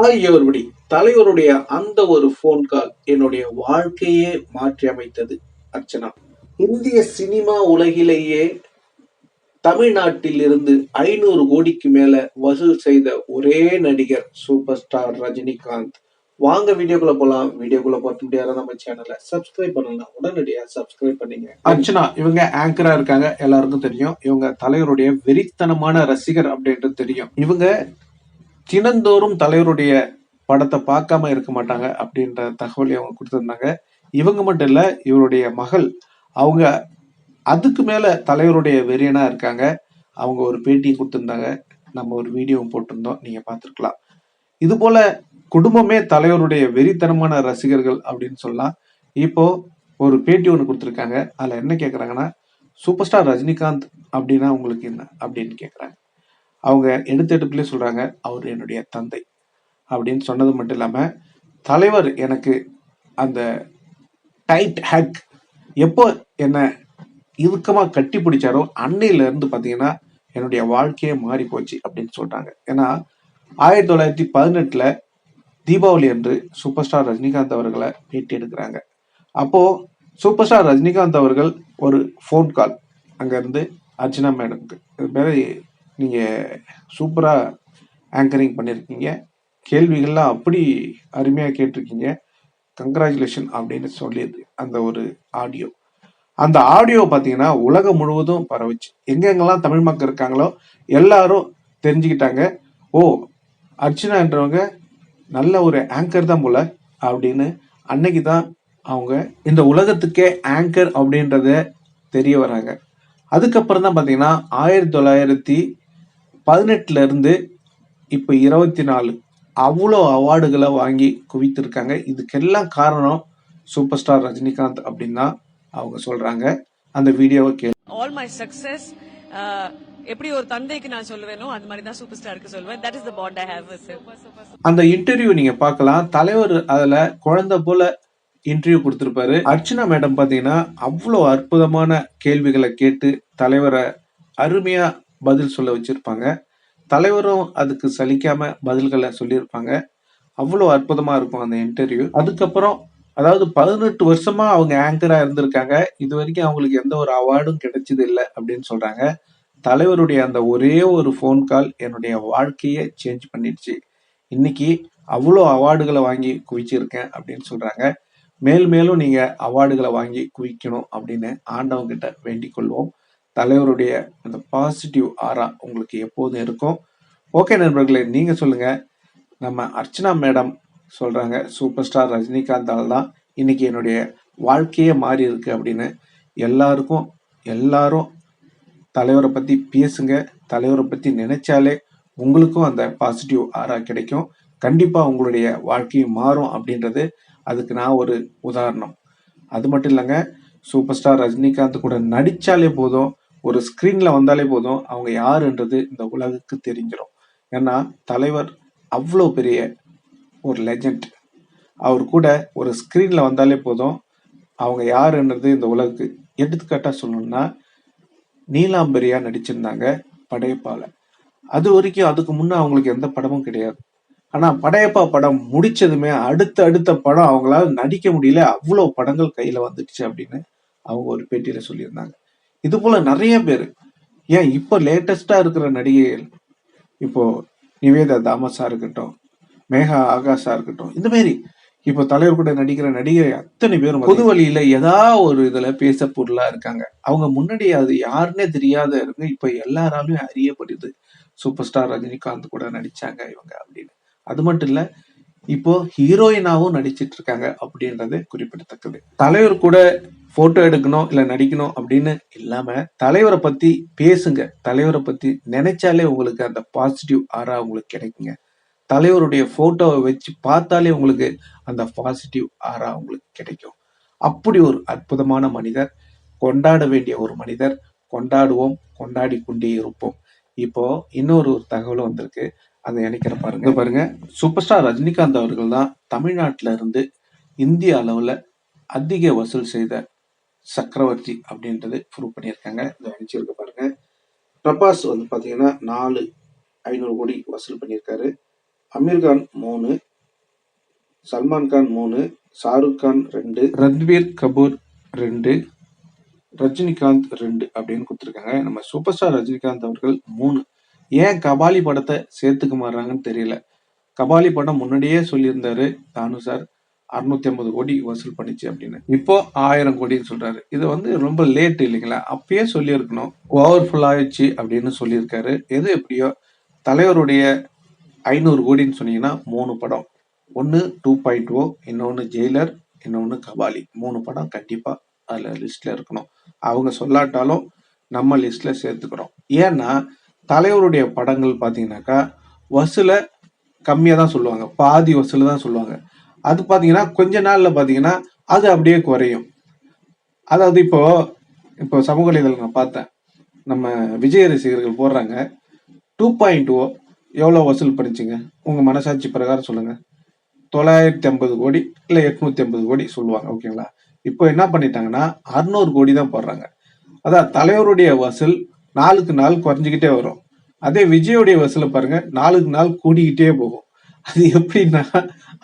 ஆகியோருடைய தலைவருடைய அந்த ஒரு ஃபோன் கால் என்னுடைய வாழ்க்கையே மாற்றி அமைத்தது அர்ச்சனா. இந்திய சினிமா உலகிலேயே தமிழ்நாட்டில் இருந்து ஐநூறு கோடிக்கு மேல வசூல் செய்த ஒரே நடிகர் சூப்பர் ஸ்டார் ரஜினிகாந்த். வாங்க வீடியோக்குள்ள போலாம். வீடியோக்குள்ள பார்த்து முடியாத நம்ம சேனலை சப்ஸ்கிரைப் பண்ணலாம் உடனடியா சப்ஸ்கிரைப் பண்ணீங்க. அர்ச்சனா இவங்க ஆங்கரா இருக்காங்க. எல்லாருக்கும் தெரியும். இவங்க தலைவருடைய வெறித்தனமான ரசிகர் அப்படின்றது தெரியும். இவங்க தினந்தோறும் தலைவருடைய படத்தை பார்க்காம இருக்க மாட்டாங்க அப்படின்ற தகவலை அவங்க கொடுத்துருந்தாங்க. இவங்க மட்டும் இல்லை இவருடைய மகள் அவங்க அதுக்கு மேல தலைவருடைய வெறியனா இருக்காங்க. அவங்க ஒரு பேட்டியும் கொடுத்துருந்தாங்க. நம்ம ஒரு வீடியோவும் போட்டிருந்தோம். நீங்க பார்த்துருக்கலாம். இது போல குடும்பமே தலைவருடைய வெறித்தனமான ரசிகர்கள் அப்படின்னு சொல்லலாம். இப்போ ஒரு பேட்டி ஒன்று கொடுத்துருக்காங்க. அதில் என்ன கேட்குறாங்கன்னா சூப்பர் ஸ்டார் ரஜினிகாந்த் அப்படின்னா உங்களுக்கு என்ன அப்படின்னு கேட்குறாங்க அவங்க எடுத்தெடுப்புலேயே சொல்கிறாங்க அவர் என்னுடைய தந்தை. அப்படின்னு சொன்னது மட்டும் இல்லாமல் தலைவர் எனக்கு அந்த டைட் ஹேக் எப்போ என்னை இறுக்கமாக கட்டி பிடிச்சாரோ அன்னையிலேருந்து பார்த்தீங்கன்னா என்னுடைய வாழ்க்கையே மாறி போச்சு அப்படின்னு சொல்கிறாங்க ஏன்னா ஆயிரத்தி தொள்ளாயிரத்தி பதினெட்டில் தீபாவளி அன்று சூப்பர் ஸ்டார் ரஜினிகாந்த் அவர்களை பேட்டி எடுக்கிறாங்க. அப்போது சூப்பர் ஸ்டார் ரஜினிகாந்த் அவர்கள் ஒரு ஃபோன் கால் அங்கேருந்து அர்ச்சனா மேடம்க்கு இது மாதிரி நீங்கள் சூப்பராக ஆங்கரிங் பண்ணியிருக்கீங்க கேள்விகள்லாம் அப்படி அருமையாக கேட்டிருக்கீங்க. கங்க்ராச்சுலேஷன் அப்படின்னு சொல்லியது அந்த ஒரு ஆடியோ அந்த ஆடியோ பார்த்தீங்கன்னா உலகம் முழுவதும் பரவுச்சு. எங்கெங்கெல்லாம் தமிழ் மக்கள் இருக்காங்களோ எல்லாரும் தெரிஞ்சுக்கிட்டாங்க. ஓ அர்ச்சனான்றவங்க நல்ல ஒரு ஆங்கர் தான் போல அப்படின்னு அன்னைக்கு தான் அவங்க இந்த உலகத்துக்கே ஆங்கர் அப்படின்றத தெரிய வராங்க. அதுக்கப்புறம் தான் பார்த்தீங்கன்னா ஆயிரத்தி தொள்ளாயிரத்தி பதினெட்டுல இருந்து இப்போ இருபத்தி நாலு அவ்வளோ அவார்டுகளை வாங்கி குவித்திருக்காங்க. இதுக்கெல்லாம் காரணம் சூப்பர் ஸ்டார் ரஜினிகாந்த் அப்படின்னு தான் அவங்க சொல்றாங்க. அந்த வீடியோவை கேளு. ஆல் மை சக்சஸ் எப்படி ஒரு தந்தைக்கு நான் சொல்லுவேனோ அந்த மாதிரி தான் சூப்பர் ஸ்டாருக்கு சொல்லுவேன். That is the bond I have அந்த இன்டர்வியூ நீங்க பார்க்கலாம். தலைவர் அதுல குழந்தை போல இன்டர்வியூ கொடுத்திருப்பாரு. அர்ச்சனா மேடம் பாத்தீங்கன்னா அவ்வளோ அற்புதமான கேள்விகளை கேட்டு தலைவரை அருமையா பதில் சொல்ல வச்சுருப்பாங்க. தலைவரும் அதுக்கு சலிக்காம பதில்களை சொல்லியிருப்பாங்க. அவ்வளோ அற்புதமாக இருக்கும் அந்த இன்டர்வியூ அதுக்கப்புறம் அதாவது பதினெட்டு வருஷமா அவங்க ஆங்கரா இருந்திருக்காங்க. இது வரைக்கும் அவங்களுக்கு எந்த ஒரு அவார்டும் கிடைச்சது இல்லை அப்படின்னு சொல்றாங்க. தலைவருடைய அந்த ஒரே ஒரு ஃபோன் கால் என்னுடைய வாழ்க்கையை சேஞ்ச் பண்ணிடுச்சு. இன்னைக்கு அவ்வளோ அவார்டுகளை வாங்கி குவிச்சிருக்கேன் அப்படின்னு சொல்றாங்க. மேல் மேலும் நீங்க அவார்டுகளை வாங்கி குவிக்கணும் அப்படின்னு ஆண்டவங்கிட்ட வேண்டிக் கொள்வோம். தலைவருடைய அந்த பாசிட்டிவ் ஆரா உங்களுக்கு எப்போதும் இருக்கும். ஓகே நண்பர்களே நீங்கள் சொல்லுங்கள் நம்ம அர்ச்சனா மேடம் சொல்கிறாங்க சூப்பர் ஸ்டார் ரஜினிகாந்தால் தான். இன்னைக்கு என்னுடைய வாழ்க்கையே மாறி இருக்கு அப்படின்னு. எல்லாருக்கும் எல்லாரும் தலைவரை பற்றி பேசுங்க. தலைவரை பற்றி நினைச்சாலே உங்களுக்கும் அந்த பாசிட்டிவ் ஆரா கிடைக்கும். கண்டிப்பாக உங்களுடைய வாழ்க்கையும் மாறும் அப்படின்றது அதுக்கு நான் ஒரு உதாரணம். அது மட்டும் இல்லைங்க சூப்பர் ஸ்டார் ரஜினிகாந்த் கூட நடித்தாலே போதும். ஒரு ஸ்கிரீன்ல வந்தாலே போதும். அவங்க யாருன்றது இந்த உலகுக்கு தெரிஞ்சிடும் ஏன்னா தலைவர் அவ்வளோ பெரிய ஒரு லெஜண்ட் அவர் கூட ஒரு ஸ்கிரீன்ல வந்தாலே போதும். அவங்க யாருன்றது இந்த உலகுக்கு எடுத்துக்காட்டா சொல்லணும்னா நீலாம்பரியா நடிச்சிருந்தாங்க படையப்பால. அது வரைக்கும் அதுக்கு முன்னே அவங்களுக்கு எந்த படமும் கிடையாது. ஆனா படையப்பா படம் முடிச்சதுமே அடுத்த அடுத்த படம் அவங்களால நடிக்க முடியல. அவ்வளோ படங்கள் கையில வந்துடுச்சு அப்படின்னு அவங்க ஒரு பேட்டியில சொல்லியிருந்தாங்க. இது போல நிறைய பேர். ஏன் இப்போ லேட்டஸ்டா இருக்கிற நடிகைகள் இப்போ நிவேதா தாமஸா இருக்கட்டும் மேகா ஆகாஷா இருக்கட்டும் இந்த மாதிரி இப்போ தலைவர் கூட நடிக்கிற நடிகை அத்தனை பேரும் பொது வழியில ஏதா ஒரு இதுல பேச பொருளா இருக்காங்க. அவங்க முன்னாடி அது யாருன்னே தெரியாத இருக்கு இப்ப எல்லாராலையும் அறியப்படுது. சூப்பர் ஸ்டார் ரஜினிகாந்த் கூட நடிச்சாங்க இவங்க அப்படின்னு. அது மட்டும் இல்ல இப்போ ஹீரோயினாவும் நடிச்சிட்டு இருக்காங்க அப்படின்றது குறிப்பிடத்தக்கது. தலைவர் கூட போட்டோ எடுக்கணும் இல்ல நடிக்கணும் அப்படின்னு இல்லாம தலைவரை பத்தி பேசுங்க. தலைவரை பத்தி நினைச்சாலே உங்களுக்கு அந்த பாசிட்டிவ் ஆரா உங்களுக்கு கிடைக்குங்க. தலைவருடைய போட்டோவை வச்சு பார்த்தாலே உங்களுக்கு அந்த பாசிட்டிவ் ஆரா உங்களுக்கு கிடைக்கும். அப்படி ஒரு அற்புதமான மனிதர் கொண்டாட வேண்டிய ஒரு மனிதர் கொண்டாடுவோம் கொண்டாடி கொண்டே இருப்போம். இப்போ இன்னொரு ஒரு தகவலும் வந்திருக்கு. அதை நினைக்கிற பாருங்க. பாருங்க. சூப்பர் ஸ்டார் ரஜினிகாந்த் அவர்கள் தான் தமிழ்நாட்டில இருந்து இந்திய அளவுல அதிக வசூல் செய்த சக்கரவர்த்தி அப்படின்றது ப்ரூவ் பண்ணியிருக்காங்க. இந்த நினைச்சிருக்க பாருங்க. பிரபாஸ் வந்து பார்த்தீங்கன்னா நாலு ஐநூறு கோடி வசூல் பண்ணியிருக்காரு. அமீர்கான் மூணு சல்மான் கான் மூணு ஷாருக் கான் ரெண்டு ரன்வீர் கபூர் ரெண்டு ரஜினிகாந்த் ரெண்டு அப்படின்னு கொடுத்துருக்காங்க. நம்ம சூப்பர் ஸ்டார் ரஜினிகாந்த் அவர்கள் மூணு. ஏன் கபாலி படத்தை சேர்த்துக்க மாட்றாங்கன்னு தெரியல. கபாலி படம் முன்னாடியே சொல்லியிருந்தாரு. தானு சார் அறுநூத்தி ஐம்பது கோடி வசூல் பண்ணிச்சு அப்படின்னு. இப்போ ஆயிரம் கோடின்னு சொல்றாரு. இது வந்து ரொம்ப லேட் இல்லைங்களா? அப்பயே சொல்லியிருக்கணும். ஓவர்ஃபுல் ஆயிடுச்சு அப்படின்னு சொல்லியிருக்காரு. எது எப்படியோ தலைவருடைய ஐநூறு கோடின்னு சொன்னீங்கன்னா மூணு படம். ஒன்று டூ பாயிண்ட் ஓ oh, இன்னொன்று ஜெயிலர் இன்னொன்று கபாலி மூணு படம் கண்டிப்பாக அதில் லிஸ்ட்டில் இருக்கணும். அவங்க சொல்லாட்டாலும் நம்ம லிஸ்ட்டில் சேர்த்துக்கிறோம். ஏன்னா தலைவருடைய படங்கள் பார்த்தீங்கன்னாக்கா வசூலை கம்மியாக தான் சொல்லுவாங்க. பாதி வசூல் தான் சொல்லுவாங்க. அது பார்த்தீங்கன்னா கொஞ்ச நாளில் பார்த்தீங்கன்னா அது அப்படியே குறையும். அதாவது இப்போ இப்போ சமூக வலைதளம் நான் பார்த்தேன். நம்ம விஜய் ரசிகர்கள் போடுறாங்க. டூ பாயிண்ட் ஓ எவ்வளோ வசூல் பண்ணிச்சுங்க? உங்கள் மனசாட்சி பிரகாரம் சொல்லுங்கள் தொள்ளாயிரத்தி ஐம்பது கோடி இல்லை எட்நூத்தி ஐம்பது கோடி சொல்லுவாங்க ஓகேங்களா? இப்போ என்ன பண்ணிட்டாங்கன்னா அறுநூறு கோடி தான் போடுறாங்க. அதான் தலைவருடைய வசூல் நாளுக்கு நாள் குறைஞ்சிக்கிட்டே வரும். அதே விஜயோடைய வசூலை பாருங்க நாளுக்கு நாள் கூடிக்கிட்டே போகும். அது எப்படின்னா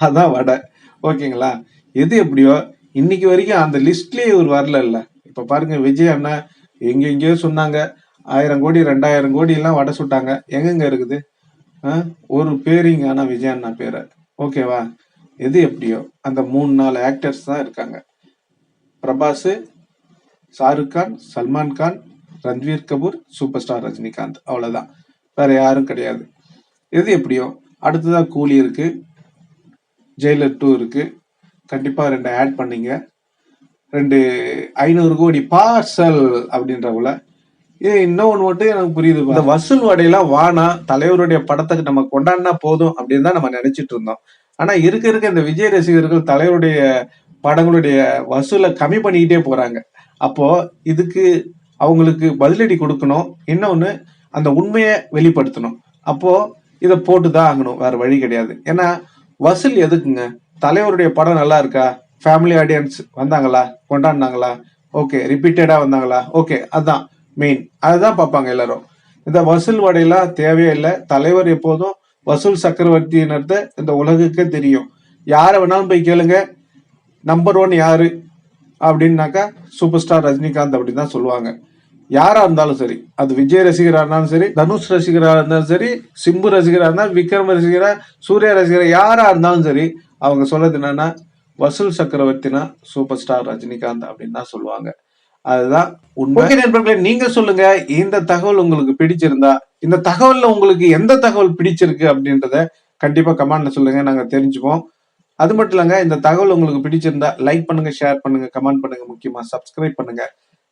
அதான் வடை. ஓகேங்களா? எது எப்படியோ இன்னைக்கு வரைக்கும் அந்த லிஸ்ட்லயே இவர் வரல இல்ல. இப்ப பாருங்க விஜய் அண்ணா எங்கெங்கயோ சொன்னாங்க. ஆயிரம் கோடி ரெண்டாயிரம் கோடி எல்லாம் வடை சுட்டாங்க. எங்கெங்க இருக்குது? ஆ? ஒரு பேரிங்க ஆனா விஜய் அண்ணா பேரை. ஓகேவா? எது எப்படியோ அந்த மூணு நாலு ஆக்டர்ஸ் தான் இருக்காங்க. Prabhas Shahrukh Khan Salman Khan Ranveer Kapoor super star Rajinikanth. அவ்வளோதான் வேற யாரும் கிடையாது. எது எப்படியோ அடுத்ததாக கூலி இருக்கு. ஜெயிலர் டூ இருக்கு. கண்டிப்பாக ரெண்டு ஆட் பண்ணீங்க. ரெண்டு ஐநூறு கோடி பார்சல் அப்படின்றவுல. இது இன்னொன்று மட்டும் எனக்கு புரியுது இந்த வசூல் வடையெல்லாம் வானா தலைவருடைய படத்துக்கு நம்ம கொண்டாடினா போதும் அப்படின்னு தான் நம்ம நினைச்சிட்டு இருந்தோம். ஆனா இருக்க இருக்க இந்த விஜய் ரசிகர்கள் தலைவருடைய படங்களுடைய வசூலை கம்மி பண்ணிக்கிட்டே போறாங்க. அப்போ இதுக்கு அவங்களுக்கு பதிலடி கொடுக்கணும். இன்னொன்று அந்த உண்மையை வெளிப்படுத்தணும். அப்போ இதை போட்டு தான் ஆகணும். வேற வழி கிடையாது. ஏன்னா வசூல் எதுக்குங்க? தலைவருடைய படம் நல்லா இருக்கா? ஃபேமிலி ஆடியன்ஸ் வந்தாங்களா? கொண்டாடினாங்களா? ஓகே ரிப்பீட்டடா வந்தாங்களா? ஓகே அதான் மெயின் அதுதான் பார்ப்பாங்க எல்லாரும். இந்த வசூல் வடையெல்லாம் தேவையே இல்லை. தலைவர் எப்போதும் வசூல் சக்கரவர்த்தியினர்த்த இந்த உலகுக்கே தெரியும். யாரை வேணாலும் போய் கேளுங்க. நம்பர் ஒன் யாரு? அப்படின்னாக்கா சூப்பர் ஸ்டார் ரஜினிகாந்த் அப்படின்னு தான் சொல்லுவாங்க. யாரா இருந்தாலும் சரி அது விஜய் ரசிகரா இருந்தாலும் சரி தனுஷ் ரசிகரா இருந்தாலும் சரி சிம்பு ரசிகரா இருந்தாலும் விக்ரம் ரசிகரா சூர்யா ரசிகரா யாரா இருந்தாலும் சரி அவங்க சொல்றது என்னன்னா வசூல் சக்கரவர்த்தினா சூப்பர் ஸ்டார் ரஜினிகாந்த் அப்படின்னு தான் சொல்லுவாங்க. அதுதான் உண்மை. நண்பர்களே நீங்க சொல்லுங்க இந்த தகவல் உங்களுக்கு பிடிச்சிருந்தா இந்த தகவல்ல உங்களுக்கு எந்த தகவல் பிடிச்சிருக்கு அப்படின்றத கண்டிப்பா கமெண்ட்ல சொல்லுங்க நாங்க தெரிஞ்சுப்போம். அது மட்டும் இல்லங்க இந்த தகவல் உங்களுக்கு பிடிச்சிருந்தா லைக் பண்ணுங்க ஷேர் பண்ணுங்க கமெண்ட் பண்ணுங்க முக்கியமா சப்ஸ்கிரைப் பண்ணுங்க.